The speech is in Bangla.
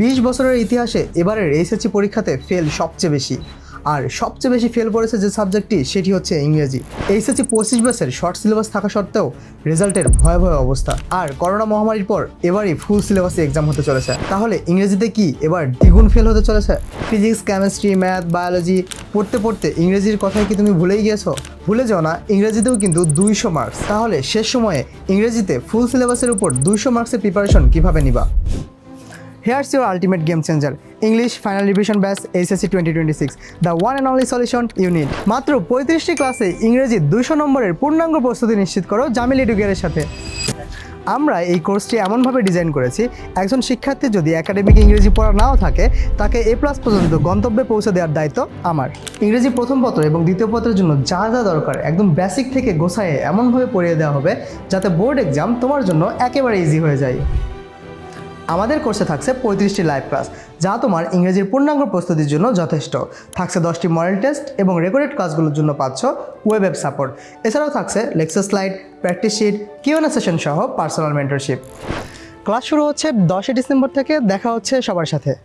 বিশ বছরের ইতিহাসে এবারের এইচএসসি পরীক্ষাতে ফেল সবচেয়ে বেশি। আর সবচেয়ে বেশি ফেল করেছে যে সাবজেক্টটি, সেটি হচ্ছে ইংরেজি। এইচএসসি পঁচিশ ব্যাচের শর্ট সিলেবাস থাকা সত্ত্বেও রেজাল্টের ভয়াবহ অবস্থা। আর করোনা মহামারীর পর এবারই ফুল সিলেবাসে এক্সাম হতে চলেছে। তাহলে ইংরেজিতে কি এবার দ্বিগুণ ফেল হতে চলেছে? ফিজিক্স কেমিস্ট্রি ম্যাথ বায়োলজি পড়তে পড়তে ইংরেজির কথায় কি তুমি ভুলেই গিয়েছো ভুলে যাও না, ইংরেজিতেও কিন্তু দুইশো মার্কস তাহলে শেষ সময়ে ইংরেজিতে ফুল সিলেবাসের উপর দুইশো মার্কসের প্রিপারেশন কীভাবে নিবা? Here's your ultimate game changer. English Final Revision Batch HSC 2026. The one and only solution you need. মাত্র পঁয়ত্রিশটি ক্লাসে ইংরেজি দুশো নম্বরের পূর্ণাঙ্গ প্রস্তুতি নিশ্চিত করো জামিল এডুকেয়ারের সাথে আমরা এই কোর্সটি এমনভাবে ডিজাইন করেছি, একজন শিক্ষার্থী যদি একাডেমিক ইংরেজি পড়া নাও থাকে, তাকে এ প্লাস পর্যন্ত গন্তব্যে পৌঁছে দেওয়ার দায়িত্ব আমার ইংরেজি প্রথম পত্র এবং দ্বিতীয় পত্রের জন্য যা যা দরকার একদম বেসিক থেকে গোছায়ে এমনভাবে পড়িয়ে দেওয়া হবে, যাতে বোর্ড এক্সাম তোমার জন্য একেবারে ইজি হয়ে যায় আমাদের কোর্সে থাকছে পঁয়ত্রিশটি লাইভ ক্লাস যা তোমার ইংরেজির পূর্ণাঙ্গ প্রস্তুতির জন্য যথেষ্ট। থাকছে দশটি মডেল টেস্ট এবং রেকর্ডেড ক্লাসগুলোর জন্য পাচ্ছ ওয়েব অ্যাপ সাপোর্ট এছাড়াও থাকছে lecture slide practice sheet QnA session সহ পার্সোনাল মেন্টরশিপ ক্লাস শুরু হচ্ছে দশই ডিসেম্বর থেকে, দেখা হচ্ছে সবার সাথে।